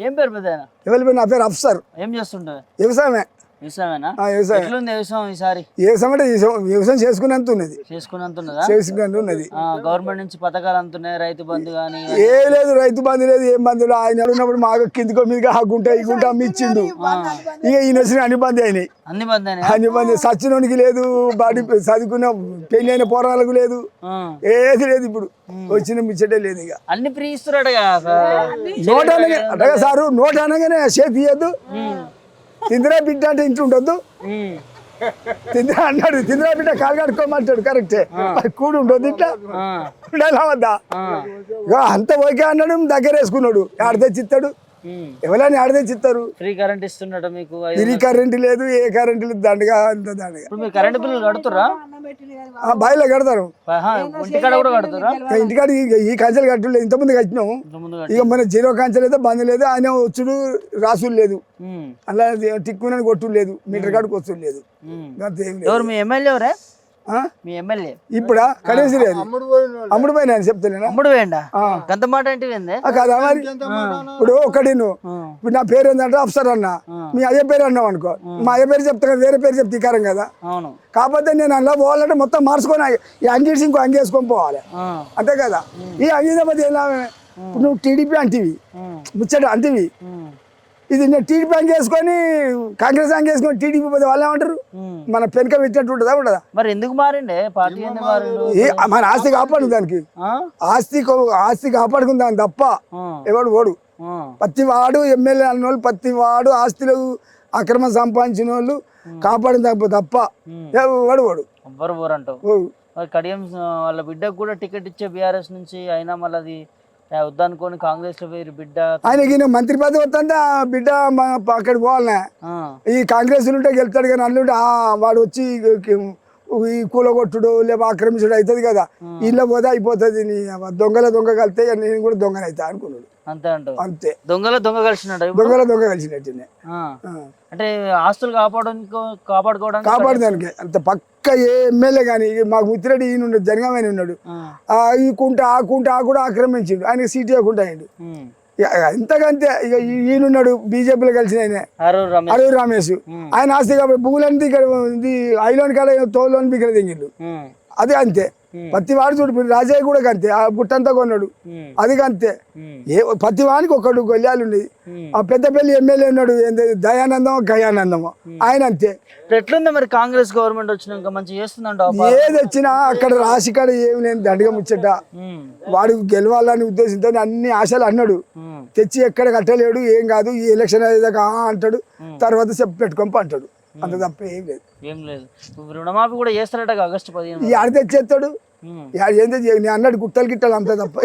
ఏం పేరు పెద్ద ఎవరి పేరు? నా పేరు అఫ్సర్. ఏం చేస్తుంటారు? వ్యవసాయమే. వ్యవసాయం అంటే ఈ చేసుకునేంత ఉన్నది. చేసుకున్నంత ఉన్నదా. గవర్నమెంట్ నుంచి పథకాలు అందుతున్నాయి? రైతు బంధు కానీ ఏ లేదు రైతు బంధు లేదు ఏం బంధు లేదు. ఆయన ఉన్నప్పుడు మాకు కిందికో మీదకి ఆ గుంట ఈ గుంట అమ్మి ఇచ్చిండు. ఇక ఈయన వచ్చిన అన్ని బంద్ అయినాయి. అన్ని బంధు అన్ని బంద్ సచ్చినోనికి లేదు బాడీ చదువుకున్న పెళ్ళి అయిన పోరాలకు లేదు. ఏది లేదు ఇప్పుడు. వచ్చిన ముచ్చటే లేదు ఇక. అన్ని ఫ్రీ ఇస్తున్నాడు నోట్ అనగా సారు నోట్ అనగానే చేతి తీయద్దు తిందిరా బిడ్డ అంటే ఇంట్లో ఉండొద్దు. తిందిరా అన్నాడు తిందిరా బిడ్డ కాలు కడుక్కోమంటాడు కరెక్టే కూడి ఉండొద్దు ఇట్లా. ఉండాలా వద్దా? అంత ఓకే అన్నాడు దగ్గర వేసుకున్నాడు. ఆడ తెచ్చిస్తాడు. ఎవరైనా ఆడ తెచ్చిస్తారు. ఫ్రీ కరెంట్ మీకు ఇది కరెంట్ లేదు ఏ కరెంట్ లేదు దండగా అంత దండగా. ఇప్పుడు మీరు కరెంట్ బిల్లు కడుతురా ఆ బాయిలో కడతారు. ఇంటికాడ కూడా కడుతురా ఇక ఇంటికాడ ఈ- కంచెలు కట్టలేదు కట్టినాము ముందు ఇక మన జీరో కంచెలు అయితే బంద్ లేదు ఆయన వచ్చుడు రాసులు లేదు. ఉమ్, అలా టిక్కునని కొట్టు లేదు మీటర్ కాడికి వస్తుడు లేదు. అంత ఎవరు మీ ఎమ్మెల్యే ఎవరే? మీ ఎమ్మెల్యే. ఇప్పుడా? కనీసం లేదు. అమ్ముడు పోయినా అని చెప్తానేనా అమ్ముడు వేయండా గంత మాట అంటే ఏంది ఆ కాదా మరి ఇప్పుడు ఒకటి నువ్వు. ఇప్పుడు నా పేరు ఏంటంటే అఫ్సర్ అన్న. మీ అయ్య పేరు అన్నావు అనుకో. మా అయ్య పేరు చెప్తా కదా, వేరే పేరు చెప్తే ఇకారం కదా. అవును. కాకపోతే నేను అలా పోవాలంటే మొత్తం మార్చుకొని ఈ అంగీసి ఇంకో అంగి వేసుకొని పోవాలి. అంతే కదా? ఈ ఎలా ఇప్పుడు నువ్వు టీడీపీ అంటివి. ముచ్చట అంటివి. ఇది నేను టీడీపీ అంగి వేసుకొని కాంగ్రెస్ అంగి వేసుకొని టీడీపీ పోతే వాళ్ళు ఏమంటారు. మన పెనక పెట్టినట్టు ఉంటుందా ఉండదా? మరి ఎందుకు మారిండే? పార్టీ మన ఆస్తి కాపాడు దానికి. ఆ? ఆస్తి ఆస్తి కాపాడుకుందాం తప్ప ఎవడు ఓడు. ఆ, ప్రతి వాడు ఎమ్మెల్యే అన్న వాళ్ళు ప్రతి వాడు ఆస్తులు అక్రమ సంపాదించిన వాళ్ళు కాపాడిన తప్ప తప్ప ఎవడు ఓడు ఎవ్వరు పోరు అంటావు ఓ. మరి కడియం వాళ్ళ బిడ్డకు కూడా టికెట్ ఇచ్చే బీఆర్ఎస్ నుంచి అయినా మళ్ళీ వద్దనుకొని కాంగ్రెస్లో వేరు బిడ్డ ఆయనకి మంత్రి పదవి వస్తుంటే ఆ బిడ్డ మా అక్కడికి పోవాలనే. ఈ కాంగ్రెస్ ఉంటే గెలుతాడు కానీ అల్లుంటే ఆ వాడు వచ్చి ఈ కూలగొట్టుడు లేకపోతే ఆక్రమించుడు అవుతుంది కదా. ఇళ్ళ పోతే అయిపోతుంది దొంగల దొంగ కలితే నేను కూడా దొంగనైతా అనుకున్నాడు. అంతే అంటావు. అంతే. దొంగల దొంగ కలిసినట్టు దొంగల దొంగ కలిసినట్టునే. అంటే ఆస్తులు కాపాడడానికి కాపాడుకోవడానికి కాపాడదానికి అంత పక్క ఏ ఎమ్మెల్యే కానీ మాకు ముత్తిరెడ్డి ఈయన ఉన్నాడు జనగామైన ఉన్నాడు. ఈ కుంట ఆ కుంట ఆ కూడా ఆక్రమించిండు. ఆయనకి సీట్ ఇవ్వకుండా అయ్యిండు. ఉమ్. ఇక ఈయనున్నాడు బీజేపీలో కలిసిన ఆయన. అరు రమేష్. ఆయన ఆస్తి కాబట్టి భూములన్నీ ఇక్కడ ఐలోని కాడ తోలులోని ఇక్కడ దిగిండు అదే అంతే. ప్రతి వాడు చూడు ఇప్పుడు రాజయ్య కూడా అంతే ఆ గుట్టంతా కొన్నాడు. అది ఉమ్, ఏ ప్రతి వానికి ఒకడు గొల్లాలు ఉండేది. ఆ పెద్దపల్లి ఎమ్మెల్యే ఉన్నాడు ఏంది దయానందం గయానందమో? ఆయన అంతే. ఎట్లుంది మరి కాంగ్రెస్ గవర్నమెంట్ వచ్చినాక మంచి చేస్తుందంట ఏది వచ్చినా అక్కడ రాసి కాడ ఏమి లేని దండగా ముచ్చట. వాడు గెలవాలని ఉద్దేశంతో అన్ని ఆశలు అన్నాడు. తెచ్చి ఎక్కడ కట్టలేడు ఏం కాదు ఈ ఎలక్షన్ అయ్యేదాకా అంటాడు తర్వాత చెప్పి పెట్టుకొని అంటాడు. అంత తప్ప ఏం లేదు. ఏం లేదు. రుణమాఫీ కూడా చేస్తారట ఆగస్టు పదిహేను. ఈ ఆడ తెచ్చేస్తాడు. ఉమ్. యాడ ఏం తెచ్చి నేను అన్నాడు గుట్టలు గిట్టలు అంతే తప్ప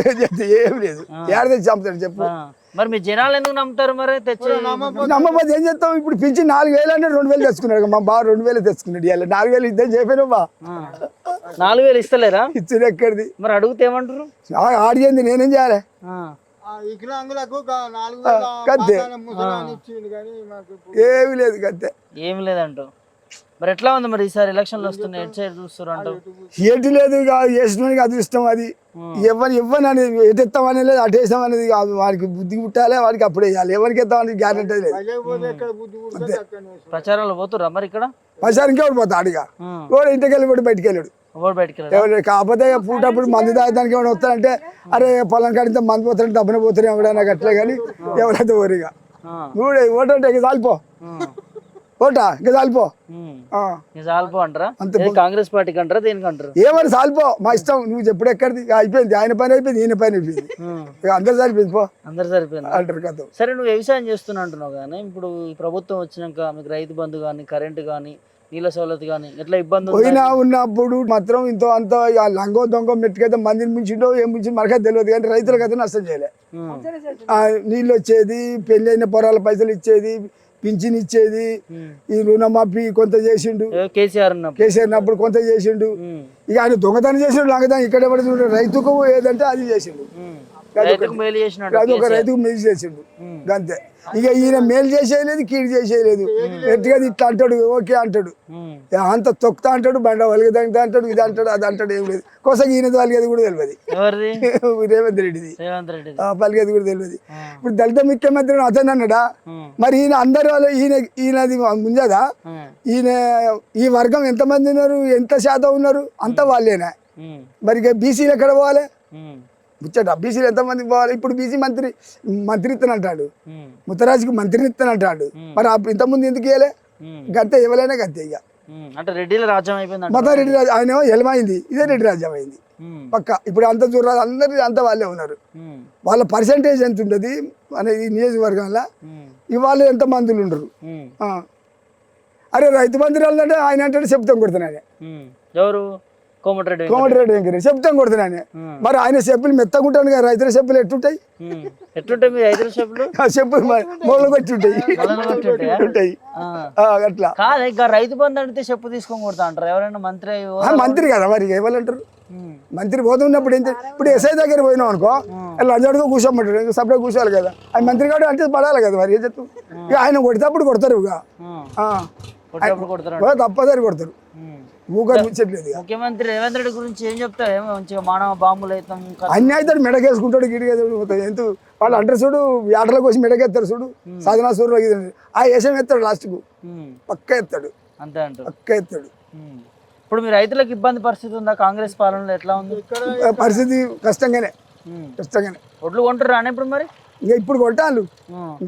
ఏం లేదు. ఏడ తెచ్చి అమ్ముతాడు చెప్పు. ఆ, మరి మీ జనాలు ఎందుకు నమ్ముతారు మరి తెచ్చి నమ్మపోతే ఏం చేస్తాం ఇప్పుడు పిలిచి నాలుగు వేలు అంటే రెండు వేలు తెచ్చుకున్నాడు మా బావ రెండు వేలు తెచ్చుకున్నాడు. ఇవాళ నాలుగు వేలు ఇద్దాం చెప్పాను బా. నాలుగు వేలు ఇస్తలేరా? ఇచ్చిన ఎక్కడిది? మరి అడిగితే ఏమంటారు? ఆ- ఆడియంది నేనేం చేయాలి. ఆ వికలాంగులకు నాలుగు ఏమి లేదు కత్తే ఏం లేదంటావు. మరి ఎట్లా ఉంది మరి ఈసారి ఎలక్షన్లు వస్తున్నాయి? ఎటు సైడ్ చూస్తారు అంటావు? ఏటి లేదు ఇక వేసినోనికి అదృష్టం అది. ఎవరు ఇవ్వని అనేది ఎటు ఎత్తామని లేదు అటు వేస్తాం అనేది కాదు. వాడికి బుద్ధి పుట్టాలి వాడికి అప్పుడు వేయాలి ఎవరికి ఎత్తామని గ్యారెంటీ లేదు. ప్రచారాలు పోతుర్రా మరి ఇక్కడ? పైసలు ఇంకెవడు పోతా అడిగా ఆ. ఎవడు ఇంటికి వెళ్ళి కూడా బయటికి వెళ్ళాడు. ఎవరు బయటికి కాకపోతే ఇక పూటప్పుడు మందు తాగడానికి ఎవరు వస్తారంటే అరే పొలం కాడితే మందు పోతాడు దబ్బన పోతారు ఎవడైనా అట్లే కానీ ఎవరైతే ఓరిగా. నువ్వు ఓటంటే ఇక చాలిపో ఓటా? ఇక చాలిపో సాల్పో అంటారా? కాంగ్రెస్ పార్టీకి అంటారా దేనికి అంటారు? ఏమని సాలిపో మా ఇష్టం. నువ్వు చెప్పుడు ఎక్కడిది? అయిపోయింది. ఆయన పని అయిపోయింది ఈయన పని అయిపోయింది. ఇక అందరు సరిపోయింది పో. అందరు సరిపోయింది అంటారు కథ సరే నువ్వు వ్యవసాయం చేస్తున్నా అంటున్నావు కానీ ఇప్పుడు ఈ ప్రభుత్వం వచ్చినాక మీకు రైతు బంధు కానీ కరెంటు కానీ నీళ్ళ సౌలత్ కానీ ఎట్లా ఇబ్బంది? పోయినా ఉన్నప్పుడు మాత్రం ఇంతో అంత లంగో దొంగ మెట్టుకైతే మందిని మించిండో ఏం మించిండో మనకైతే తెలియదు కానీ రైతులకైతే నష్టం చేయలే నీళ్ళు వచ్చేది పెళ్ళైన పొరాల పైసలు ఇచ్చేది పింఛన్ ఇచ్చేది. ఈ రుణమాఫీ కొంత చేసిండు కేసీఆర్ అప్పుడు కొంత చేసిండు. ఇక ఆయన దొంగతనం చేసిండు లంగతనం ఇక్కడ పడి చూడు రైతుకు ఏదంటే అది చేసిండు. రైతుకు మేలు చేసినాడు అది ఒక. రైతుకు మేలు చేసిండు. అంతే ఇక ఈయన మేలు చేసేయలేదు కీడు చేసేయలేదు. ఎట్టుగా ఇట్లా అంటాడు ఓకే అంటాడు. అంత తొక్కుతా అంటాడు బండ వలిగదంతా అంటాడు ఇది అంటాడు అది అంటాడు ఏం లేదు. కోసం ఈయన వాళ్ళకి కూడా తెలియదు రేవంత్ రెడ్డిది. పలికేది కూడా తెలియదు ఇప్పుడు దళిత ముఖ్యమంత్రి అతను అన్నాడా? మరి ఈయన అందరు వాళ్ళు ఈయన ఈయనది ముంజదా ఈయన ఈ వర్గం ఎంతమంది ఉన్నారు ఎంత శాతం ఉన్నారు? అంత వాళ్ళేనా? మరి ఇక బీసీలు ఎక్కడ పోవాలి? ముచ్చట బీసీలు ఎంతమంది పోవాలి? ఇప్పుడు బీసీ మంత్రి మంత్రి ఇస్తాను అంటాడు ముత్తరాజుకి మంత్రిని ఇస్తాను అంటాడు మరి ఇంతకుముందు ఎందుకు ఇవ్వలే గంతే ఇవ్వలేనే గంతే ఇక. అంటే రెడ్డిల రాజ్యం అయిపోయింది మొత్తం రెడ్డి రాజు ఆయన ఎలమైంది ఇదే రెడ్డి రాజ్యం అయింది. పక్క ఇప్పుడు అంత చూడరాదు అందరు అంత వాళ్ళే ఉన్నారు. వాళ్ళ పర్సంటేజ్ ఎంత ఉంటుంది అనేది నియోజకవర్గంలో ఇవాళ ఎంత మందులు ఉండరు. అరే రైతు మందిరాలు అంటే ఆయన అంటే చెప్తాం కొడుతున్నానే ఎవరు? కోమటిరెడ్డి కోమటిరెడ్డి చెప్తాం కొడుతున్నానే మరి ఆయన చెప్పులు మెత్తకుంటాను కదా రైతుల చెప్పులు ఎట్టుంటాయి. ఎట్లుంటాయి మీ చెప్పులు? మొదలు ఉంటాయి. అట్లా. కాదు ఇక రైతు బంధు అడిగితే చెప్పు తీసుకొని కొడతా అంటారు. ఎవరైనా మంత్రి మంత్రి కదా మరి ఉమ్. మంత్రి పోతున్నప్పుడు ఏం చే- ఇప్పుడు ఎస్ఐ దగ్గర పోయినాం అనుకో లంచాడుగా కూర్చోమంటాడు ఇంకా సపరేట్ కూర్చోవాలి కదా. ఆయన మంత్రి కాడు అంటే పడాలి కదా మరి ఏం చెప్తాం ఇక ఆయన కొడితేప్పుడు కొడతారు ఇక. కొట్టేటప్పుడు కొడతారు ఇక. ముఖ్యమంత్రి రేవంత్ రెడ్డి గురించి ఏం చెప్తారు మంచిగా మానవ బాంబులు అయితే అన్ని అవుతాడు మెడకేసుకుంటాడు గిడిగేస్తాడు ఎంత వాళ్ళు అంటారు చూడు ఆటల కోసం మెడకేస్తారు చూడు. సాధనా సూర్యులు ఇది ఆ వేషం ఎత్తాడు లాస్ట్కు. పక్క ఎత్తాడు అంతే అంటారు. పక్క ఎత్తాడు. ఇప్పుడు మీ రైతులకు ఇబ్బంది పరిస్థితి ఉందా? కాంగ్రెస్ పాలనలో ఎట్లా ఉంది? పరిస్థితి కష్టంగానే. కష్టంగానే. ఒడ్లు కొంటారా అని ఇప్పుడు మరి? ఇంకా ఇప్పుడు కొట్టాలి.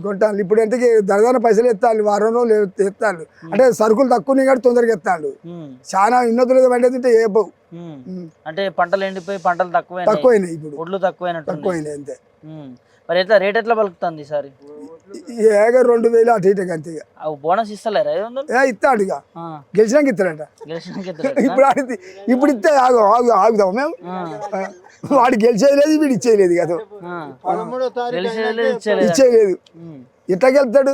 కొట్టాలి ఇప్పుడు ఎంతకి దరదాన పైసలు ఎత్తాలి వారం రోజులు ఎత్తాలి అంటే సరుకులు తక్కువ కాబట్టి తొందరగా ఎత్తాడు ఉమ్. చాలా ఉన్నతులు పండేది ఏ పోవు. అంటే పంటలు ఎండిపోయి పంటలు తక్కువైనాయి. తక్కువైనాయి ఇప్పుడు. ఒడ్లు తక్కువైనట్టు తక్కువైనాయి అంతే. మరి ఎట్లా రేట్ ఎట్లా పలుకుతుంది ఈసారి? ఈ ఏగ రెండు వేలు అటు ఇటు అంతే బోనస్ ఇస్తలేరా? ఇస్తాడు ఇక. గెలిచినాక ఇస్తాడంట ఇప్పుడు ఆడితే ఇప్పుడు ఇస్తే ఆగు ఆగు ఆగుదాం మేము. వాడు గెలిచేది లేదు వీడు ఇచ్చేది లేదు కదా. ఆ. పదమూడో తారీఖు గెలిచేది ఇచ్చేలేదు ఇచ్చేది లేదు. ఎట్లా గెలుతాడు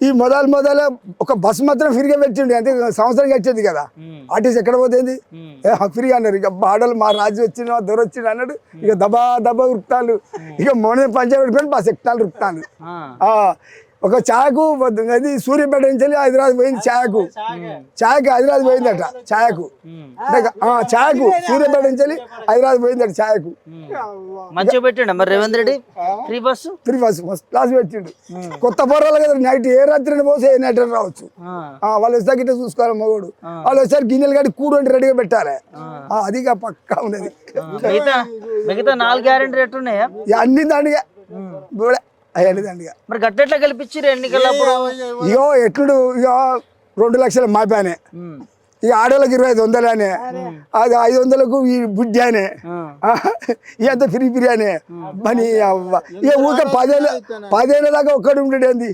ఈ మొదలు మొదల ఒక బస్సు మాత్రం ఫ్రీగా పెట్టిండు అంతే సంవత్సరం కట్టేది కదా. ఆర్టీసీ ఎక్కడ పోతుంది? ఫ్రీ అన్నారు ఇక బాడలు మా రాజు వచ్చిన దొర వచ్చిన అన్నాడు ఇక దబా దబా ఉరుకుతాను ఇక మొన్న పంచాయతీ పెట్టుకొని బస్ ఎక్కుతాను ఉరుకుతాను ఆ, ఒక ఛాయకు అది సూర్యపేట నుంచి వెళ్ళి హైదరాబాద్ పోయింది ఛాయకు ఛాయకు హైదరాబాద్ పోయిందట ఛాయకు అంటే ఆ, ఛాయకు సూర్యపేట నుంచి వెళ్ళి హైదరాబాద్ పోయిందట ఛాయకు మంచిగా పెట్టండి మరి Revanth Reddy? Free bus? Free bus first class పెట్టిండు. కొత్త పొర్రాలు కదా నైట్ ఏ రాత్రి పోతే ఏ నైట్ రావచ్చు. వాళ్ళు వచ్చాక ఇట్లా చూసుకోవాలి మగోడు. వాళ్ళు వచ్చారు గిన్నెలు కట్టి కూడు అంటే రెడీగా పెట్టాలి. ఆ, అది పక్కా ఉన్నది. ఆ. మిగతా నాలుగు గ్యారెంటీ ఇక అన్ని దండిగా దండిగా మరి గట్టెట్లా గెలిపించారు ఎన్నికలప్పుడు ఇగో ఎట్లుడు ఇక రెండు లక్షలు మాపానే. ఇక ఆడోళ్ళకి ఇరవై ఐదు వందలనే అది ఐదు వందలకు ఈ బుడ్డి అనే. ఇదంత ఫ్రీ ఫ్రీ అనే అవ్వ. ఇక ఊక పదేళ్ళ పదేళ్ళ దాకా ఒక్కడు ఉండేది.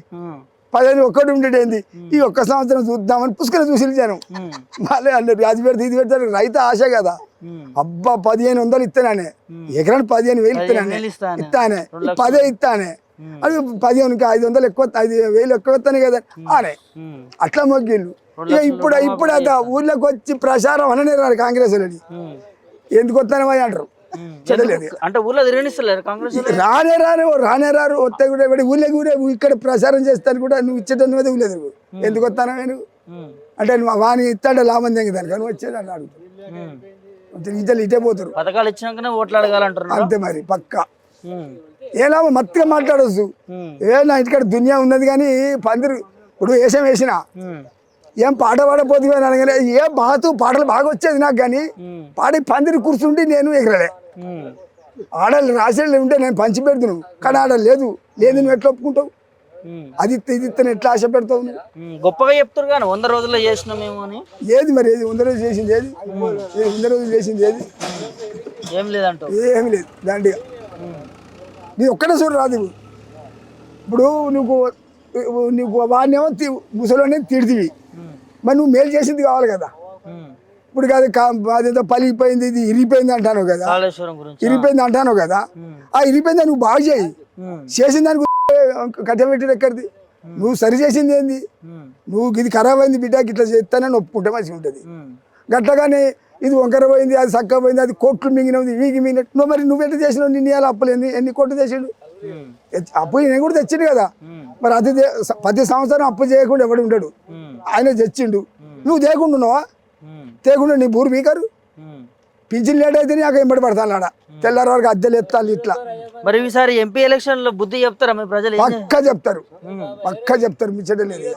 పదిహేను ఒక్కడు ఉండేది ఈ ఒక్క సంవత్సరం చూద్దామని పుష్కరం చూసి ఉమ్. మళ్ళీ అన్నారు అది పెడితే ఇది పెడతారు. రైతు ఆశ కదా. అబ్బా పదిహేను వందలు ఇస్తానే ఎకరానికి పదిహేను వేలు ఇస్తానే వేలు ఇస్తానే. పదే ఇస్తానే అది పదిహేను ఐదు వందలు ఎక్కువ ఐదు వేలు ఎక్కువ ఇస్తానే కదా. ఉమ్. అట్లా మొగ్గిళ్ళు. ఇక ఇప్పుడు ఇప్పుడు అద ఊర్లోకి వచ్చి ప్రచారం అననే రారు కాంగ్రెస్ వాళ్ళని. ఎందుకు వస్తానే అంటారు. అంటే ఊర్లో తిరగనిస్తలేరు కాంగ్రెస్? రానే రానే ఓ రానే రారు వస్తే కూడా ఊళ్ళకి కూడా ఇక్కడ ప్రచారం చేస్తాను కూడా నువ్వు ఇచ్చేటట్టు మీద ఊళ్ళేదు ఎందుకు వస్తానో నేను. అంటే వాని ఇస్తాడే లాభం తెంగుతాను కానీ వచ్చేది అని అడుగుతాను ఇటే పోతారు పథకాలు ఇచ్చినాకనే ఓట్లు అడగాలంటున్నారు. అంతే మరి పక్క. ఏ లాభం? మత్తుగా మాట్లాడవచ్చు. ఏ నా ఇంటికాడ దునియా ఉన్నది కానీ పందిరు ఇప్పుడు వేషం వేసిన. ఏం పాట పాడపోతుంది అనగానే ఏ బాతు పాటలు బాగా వచ్చేది నాకు కానీ. పాడి పందిరి కూర్చుంటే నేను ఎగరలే. ఆడలు రాసేళ్ళు ఉంటే నేను పంచి పెడుతున్నావు కానీ ఆడ లేదు. లేదు నువ్వు ఎట్లా ఒప్పుకుంటావు. అది ఇది ఎట్లా ఆశ పెడతావు. గొప్పగా చెప్తారు కానీ వంద రోజుల్లో చేసినామేమో అని. ఏది మరి? ఏది? వంద రోజులు చేసింది ఏది? వంద రోజులు చేసింది ఏది? ఏం లేదంటూ ఏమి లేదు. దండిగా నీ ఒక్కటే చూడు రాదు. ఇప్పుడు నువ్వు నువ్వు వాడినేమో ముసలోనే తిడితివి. మరి నువ్వు మేలు చేసింది కావాలి కదా. ఇప్పుడు కాదు అదేదో పలిగిపోయింది ఇది ఇరిగిపోయింది అంటాను కదా. ఇరిగిపోయింది అంటాను కదా. ఆ ఇరిగిపోయింది నువ్వు బాగు చేయి. చేసిన దానికి కట్టబెట్టి ఎక్కడిది? నువ్వు సరి చేసింది ఏంది. నువ్వు ఇది ఖరాబ్ అయింది బిడ్డకి ఇట్లా చేస్తానని ఒప్పుకుంటే మంచిగా ఉంటుంది. గట్లగానే ఇది వంకర పోయింది అది చక్క పోయింది అది కోట్లు మింగినది వీగి మింగినట్టు. నువ్వు మరి నువ్వెట్లా చేసినావు? నిన్న ఇవాళ అప్పులేంది ఎన్ని కోట్లు చేసిండు? అప్పు నేను కూడా తెచ్చిండు కదా. మరి అది ప్రతి సంవత్సరం అప్పు చేయకుండా ఎవడు ఉండడు. ఆయన తెచ్చిండు. నువ్వు తేకుండా ఉన్నావా? తేకుండా నీ బూరు ఉమ్. పింఛన్ లేట్ అయితే నాకు ఎంబడి పడతాను ఆడ తెల్లారి వరకు అద్దెలు ఎత్తాలి ఇట్లా. మరి ఈసారి ఎంపీ ఎలక్షన్లో బుద్ధి చెప్తారా ప్రజలు? పక్క చెప్తారు. పక్క చెప్తారు ముచ్చట లేదు.